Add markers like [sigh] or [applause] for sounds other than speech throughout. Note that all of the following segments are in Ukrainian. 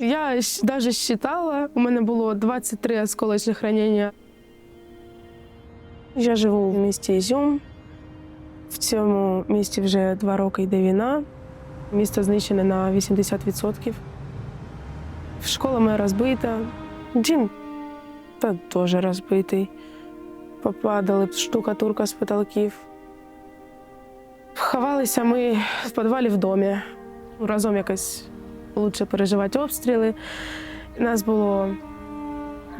Я навіть считала, у мене було 23 осколочних ранення. Я живу в місті Ізюм. В цьому місті вже два роки йде війна. Місто знищене на 80%. Школа моя розбита. Дім та теж розбитий. Попадали штукатурка з потолків. Ховалися ми в підвалі в домі. Разом якось лучше переживати обстріли. У нас було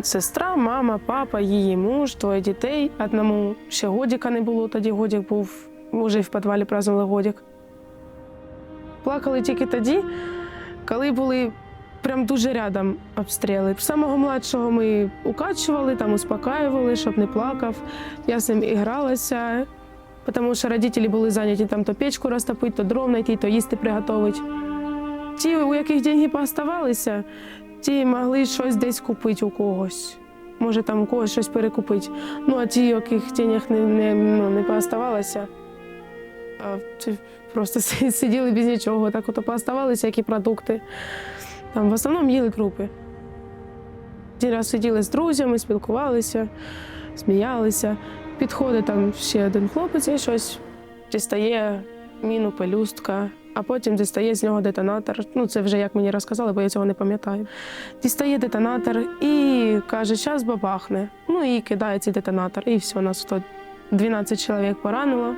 сестра, мама, папа, її муж, двоє дітей. Одному ще годіка не було, тоді годік був, вже в підвалі празднували годік. Плакали тільки тоді, коли були прям дуже рядом обстріли. Самого младшого ми укачували, там успокаювали, щоб не плакав. Я з ним і гралася, тому що родителі були зайняті там то печку розтопити, то дров знайти, то їсти приготувати. Ті, у яких деньги пооставалися, ті могли щось десь купити у когось. Може, там у когось щось перекупити. Ну, а ті, у яких денег не, не, ну, не пооставалося, а просто [laughs] сиділи без нічого, так ото пооставалися, які продукти. Там в основному їли крупи. Ті раз сиділи з друзями, спілкувалися, сміялися. Підходить там ще один хлопець і щось дістає міну, пелюстка, а потім дістає з нього детонатор. Ну, це вже як мені розказали, бо я цього не пам'ятаю. Дістає детонатор і каже, зараз бабахне. Ну і кидає цей детонатор. І все, нас то 12 чоловік поранило,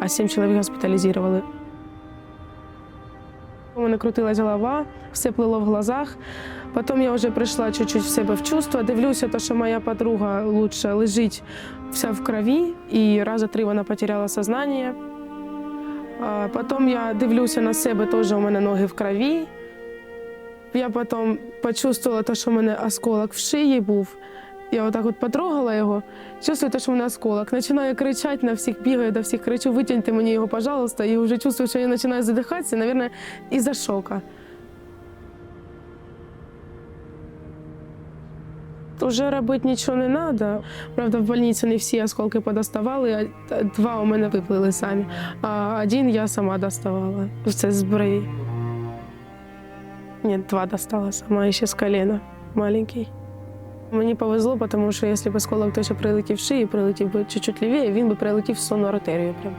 а 7 чоловік госпіталізували. У мене крутилась голова, все плило в глазах. Потім я вже прийшла чуть-чуть в себе в чувство. Дивлюся, то, що моя подруга лучше лежить вся в крові, і раза три вона потеряла сознання. Потім я дивлюся на себе, теж у мене ноги в крові. Я потім почувствувала, те, що в мене осколок в шиї був. Я отак от потрогала його, чувствую, те, що в мене осколок. Починаю кричати на всіх, бігаю до всіх, кричу, витягньте мені його, пожалуйста. І вже чувствую, що я починаю задихатися, мабуть, із-за шока. Уже робити нічого не треба. Правда, в больниці не всі осколки подоставали, а два у мене виплили самі, а один я сама доставала. Це з брові. Ні, два достала сама, і ще з коліна маленький. Мені повезло, тому що якщо б осколок той, що прилетів шиї, прилетів би чуть-чуть лівіше, він би прилетів в сонну артерію. Прям.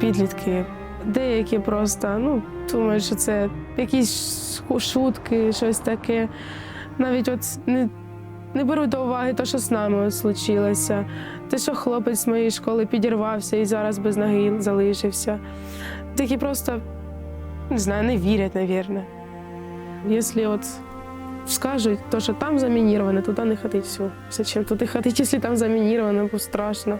Підлітки. Деякі просто ну, думають, що це якісь шутки, щось таке. Навіть от не, не беруть до уваги те, що з нами случилося. Те, що хлопець з моєї школи підірвався і зараз без ноги залишився. Такі просто не знаю, не вірять, мабуть. Якщо от скажуть, то, що там замініровано, туди не ходить все. Зачем туди ходити, якщо там замініровано, бо страшно.